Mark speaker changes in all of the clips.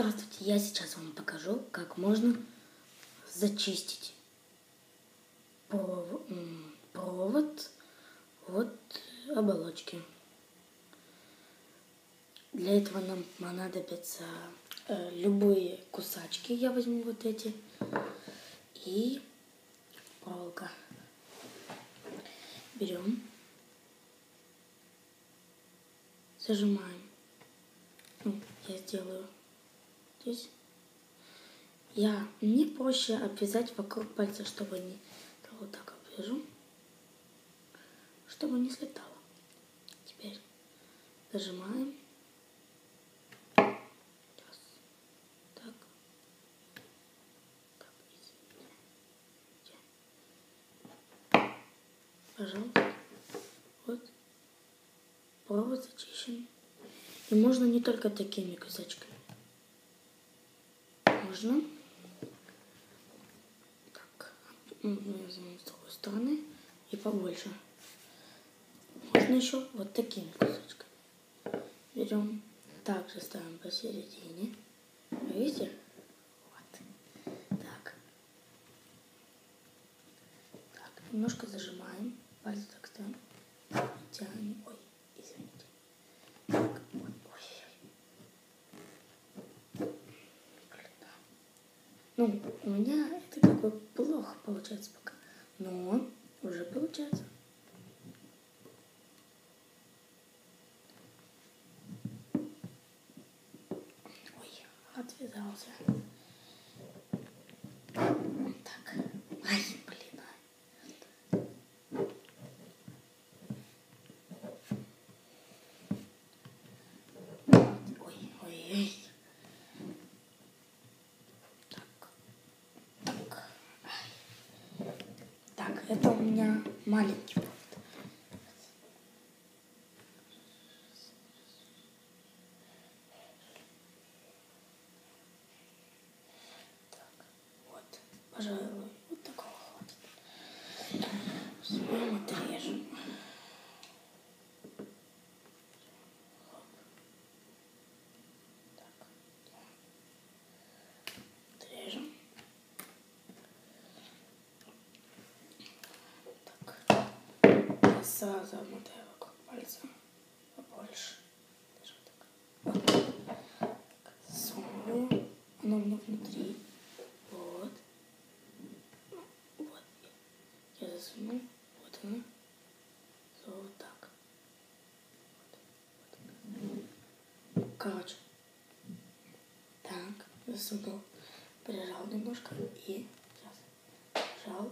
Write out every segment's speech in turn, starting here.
Speaker 1: Здравствуйте, я сейчас вам покажу, как можно зачистить провод от оболочки. Для этого нам понадобятся э, любые кусачки, я возьму вот эти, и проволока. Берем, зажимаем. Ну, я сделаю здесь. Я мне проще обвязать вокруг пальца, чтобы не вот так обвяжу, чтобы не слетало. Теперь зажимаем. Так. Пожалуйста. Вот. Провод зачищен. И можно не только такими кусачками. Можно так, возьмем с другой стороны и побольше. Можно еще вот такими кусочками. Берем, также ставим посередине. Видите? Вот. Так. Так, немножко зажимаем. Пальцы так ставим. Тянем. Ой, извините. Так, вот. Ой. Блин, да. Ну, у меня это как бы плохо получается пока. Но уже получается. Ой, отвязался. Так. Ай, блин. Ой, ой, ой. Так. Так. Ай. Так, это у меня маленький провод. Так, вот, пожалуй, я сразу обмотаю вокруг пальца побольше. Даже вот так. Так, засовываю. Оно у внутри. Вот. Вот. Я засунул. Вот оно. Вот так. Вот. Вот. Короче. Так, засунул. Прижал немножко и сейчас. Прижал.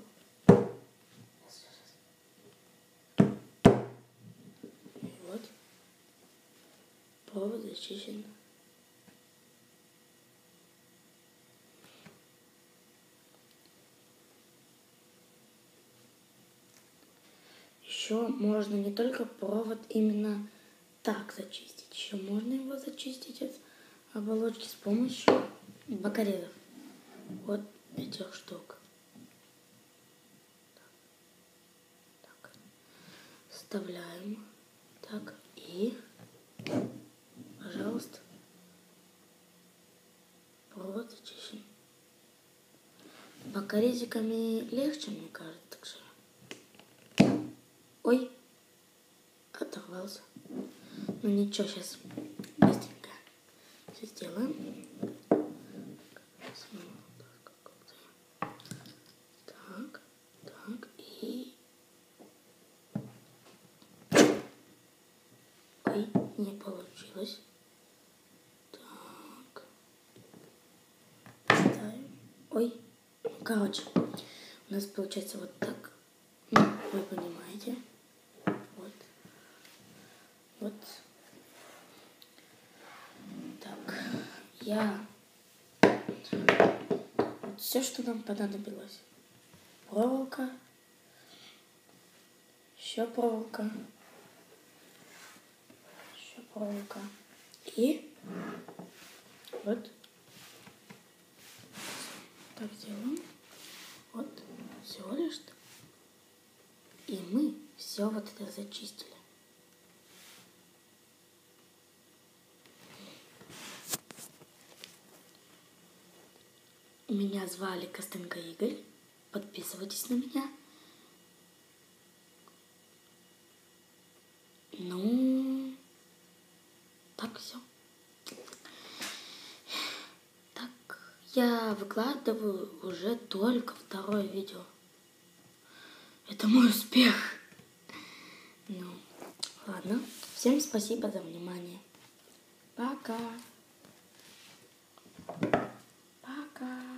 Speaker 1: Сейчас, сейчас. И вот. Провод зачищен. Еще можно не только провод именно так зачистить, еще можно его зачистить от оболочки с помощью бокорезов. Вот этих штук. Так. Вставляем. Так. И, пожалуйста, провод зачищен. Бокорезиками легче, мне кажется. Ой, оторвался. Ну ничего, сейчас быстренько все сделаем. Так. Так, и... Не получилось. Так. Ой, короче, у нас получается вот так. Вы понимаете. Вот. Вот. Так. Я... Вот все, что нам понадобилось. Проволока. Еще проволока. Еще проволока. И вот так делаем. Всего лишь. И мы все вот это зачистили. Меня звали Костенко Игорь. Подписывайтесь на меня. Ну, так все. Так, я выкладываю уже только второе видео. Это мой успех. Ну, ладно. Всем спасибо за внимание. Пока. Пока.